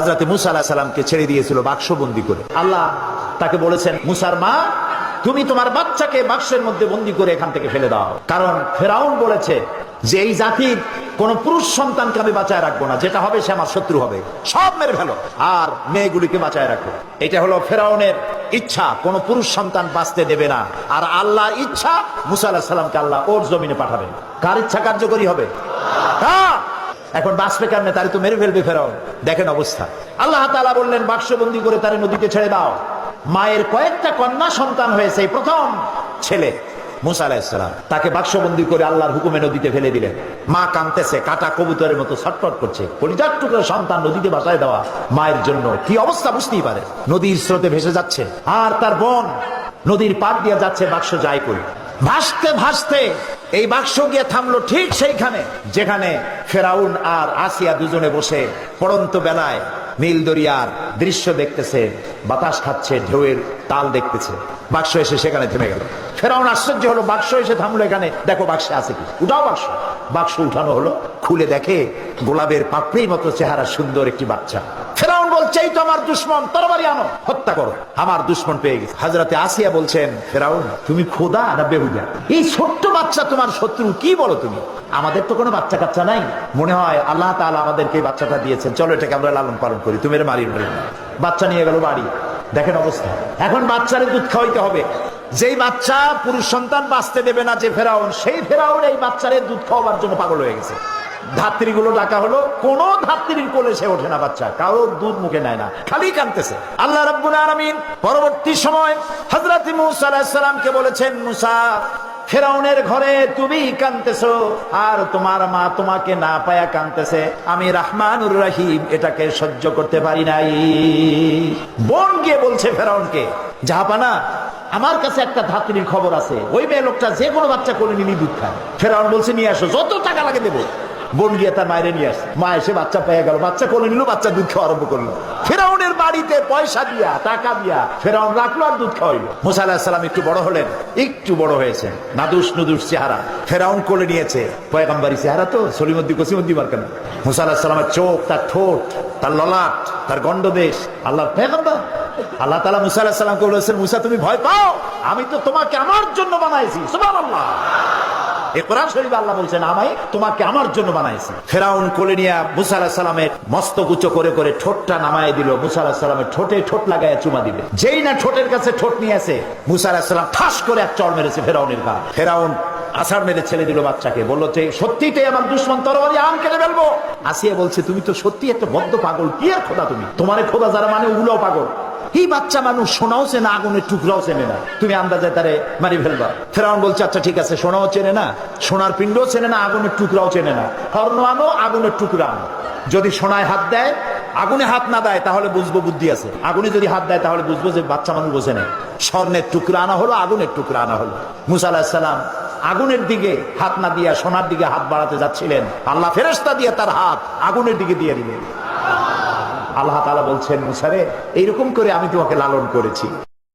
হাজরাতে মুসা আলাহ সাল্লামকে ছেড়ে দিয়েছিল বাক্সবন্দি করে। আল্লাহ তাকে বলেছেন, মুসার মা, তুমি তোমার বাচ্চাকে বাক্সের মধ্যে বন্দি করে এখান থেকে ফেলে দাও। কারণ ফেরাউন বলেছে যে, এই জাতির কোন পুরুষ সন্তানকে আমি বাঁচায় রাখব না। যেটা হবে সে আমার শত্রু হবে। সব মেরে ফেলো। আর মেয়েগুলিকে বাঁচায় রাখো। এটা হলো ফেরাউনের ইচ্ছা। কোন পুরুষ সন্তান বাঁচতে দেবে না। আর আল্লাহর ইচ্ছা, মুসা আলাহ সাল্লামকে আল্লাহ ওর জমিনে পাঠাবেন। কার ইচ্ছা কার্যকরী হবে? এখন বাঁচবে কেমনে? তারে তো মেরে ফেলবে ফেরাও। দেখেন অবস্থা। আল্লাহ তাআলা বললেন, বাক্সবন্দি করে তারে নদীতে ছেড়ে দাও। মায়ের কয়েকটা কন্যা সন্তান হয়েছে প্রথম ছেলে তাকে বাক্সবন্দি করে আল্লাহর হুকুমে নদীতে ফেলে দিলেন। মা কাঁদতেছে, কাটা কবুতরের মতো ছটফট করছে। সন্তান নদীতে বাসায় দেওয়া মায়ের জন্য। কি অবস্থা বুঝতেই পারে? নদীর স্রোতে ভেসে যাচ্ছে। আর তার বোন নদীর পার দিয়ে যাচ্ছে বাক্স যায় করি ভাসতে ভাসতে এই বাক্স গিয়ে থামলো ঠিক সেইখানে, যেখানে ফেরাউন আর আসিয়া দুজনে বসে পড়ন্ত বেলায় নীল দরিয়ার দৃশ্য দেখতেছে, বাতাস খাচ্ছে, ঢেউয়ের তাল দেখতেছে। বাক্স এসে সেখানে থেমে গেল। ফেরাউন আশ্চর্য হলো, বাক্স এসে থামলো এখানে। দেখো বাক্সে আছে কি? উঠাও বাক্স। বাক্স উঠানো হলো, খুলে দেখে গোলাপের পাপড়ির মতো চেহারা সুন্দর একটি বাচ্চা। বলছে এই তো আমার দুশ্মন, তরবারি আনো। হত্যা করো, আমার দুশ্মন পেয়ে গেছে। হাজরাতে আসিয়া বলছেন, ফেরাউন, তুমি খোদা না এই ছোট্ট বাচ্চা তোমার শত্রু, কি বলো তুমি? আমাদের তো কোনো বাচ্চা কাচ্চা নাই। মনে হয় আল্লাহ আমাদেরকে বাচ্চাটা দিয়েছেন। চলো এটাকে আমরা লালন পালন করি। তুমি বাচ্চা নিয়ে গেল বাড়ি। দেখেন অবস্থা। এখন বাচ্চারে দুধ খাওয়াইতে হবে। যেই বাচ্চা পুরুষ সন্তান বাঁচতে দেবে না যে ফেরাউন, সেই ফেরাউন এই বাচ্চারে দুধ খাওয়াবার জন্য পাগল হয়ে গেছে। ধাত্রীগুলো ডাকা হলো, কোন ধাত্রীর কোলে সে ওঠে না বাচ্চা কারোর দুধ মুখে নেয় না, খালি কানতেছে আল্লাহ রাব্বুল আলামিন পরবর্তী সময় হযরত মুসা বলেছেন, মুসা, ফেরাউনের ঘরে তুমি কানতেছো আর তোমার মা তোমাকে না পায়া কানতেছে আমি রাহমানুর রহিম, এটাকে সহ্য করতে পারি নাই। বোন গিয়ে বলছে ফেরাউনকে জাহাপানা আমার কাছে একটা ধাত্রীর খবর আছে, ওই মেয়ে লোকটা যে কোনো বাচ্চা করে নিলি দুধ খায়। ফেরাউন বলছে, নিয়ে আসো, যত টাকা লাগে দেবো। বোন গিয়ে তার মায়ের নিয়ে আসে। মা এসে বাচ্চা পেয়ে গেল, বাচ্চা কোলে নিল, বাচ্চা দুধ খাওয়া আরম্ভ করল। ফেরাউনের বাড়িতে পয়সা দিয়া, টাকা দিয়া ফেরাউন রাখল আর দুধ খাওয়াইলো। মুসা আলাহিসাল্লাম একটু বড় হলেন, একটু বড় হয়েছে। নাদুস নুদুস চেহারা। ফেরাউন কোলে নিয়েছে, পয়গাম্বারি চেহারা তো, সলিমদ্দি কসিমদ্দি মার্কা না। মুসা আলাহিসাল্লামের চোখ, তার ঠোঁট, তার ললাট, তার গন্ডদেশ আল্লাহ পেগাম্বার আল্লাহ তালা মুসা আলাহিসাল্লামকে বলেছেন, মুসা, তুমি ভয় পাও? আমি তো তোমাকে আমার জন্য বানাইছি, সুবহানাল্লাহ। এ কোরআন শরীফ আল্লাহ বলছেন, আমায় তোমাকে আমার জন্য বানাইছি। ফেরাউন কোলে নিয়ে মুসা আলাহ সালামের মস্তক উঁচু করে করে ঠোঁটটা নামায় দিল, মুসা আলাহ সালামের ঠোঁটে ঠোঁট লাগায় চুমা দিবে যেই না ঠোঁটের কাছে ঠোঁট নিয়ে আসে, মুসা আলাহ সালাম ঠাস করে এক চড় মেরেছে ফেরাউনের গা। ফেরাউন আষাঢ় মেরে ছেড়ে দিল বাচ্চাকে, বলল যে সত্যিটাই আমার দুশ্মন তরবারি আম কেটে ফেলব? আসিয়া বলছে, তুমি তো সত্যি একটা বদ্ধ পাগল, কি আর খোদা তুমি? তোমার খোদা যারা মানে ওগুলোও পাগল। এই বাচ্চা মানুষ সোনাও চেনে, আগুনের টুকরাও চেনে না। তুমি আন্দাজে তারে মারি ফেলবা। ফেরাউন বলছে আচ্ছা ঠিক আছে, সোনাও চেনে না, সোনার পিণ্ডও চেনে না, আগুনের টুকরাও চেনে না। স্বর্ণ আনো, আগুনের টুকরা আনো। যদি সোনায় হাত দেয়, আগুনে হাত না দেয়, তাহলে বুঝব বুদ্ধি আছে। আগুনে যদি হাত দেয়, তাহলে বুঝব যে বাচ্চা মানুষ বোঝে নেই স্বর্ণের টুকরা আনা হলো, আগুনের টুকরা আনা হলো। মুসা আলাহিসাল্লাম আগুনের দিকে হাত না দিয়া, সোনার দিকে হাত বাড়াতে যাচ্ছিলেন। আল্লাহ ফেরেস্তা দিয়ে তার হাত আগুনের দিকে দিয়ে দিলেন। আল্লাহ তালা বলছেন মুসারে এইরকম করে আমি তোমাকে লালন করেছি।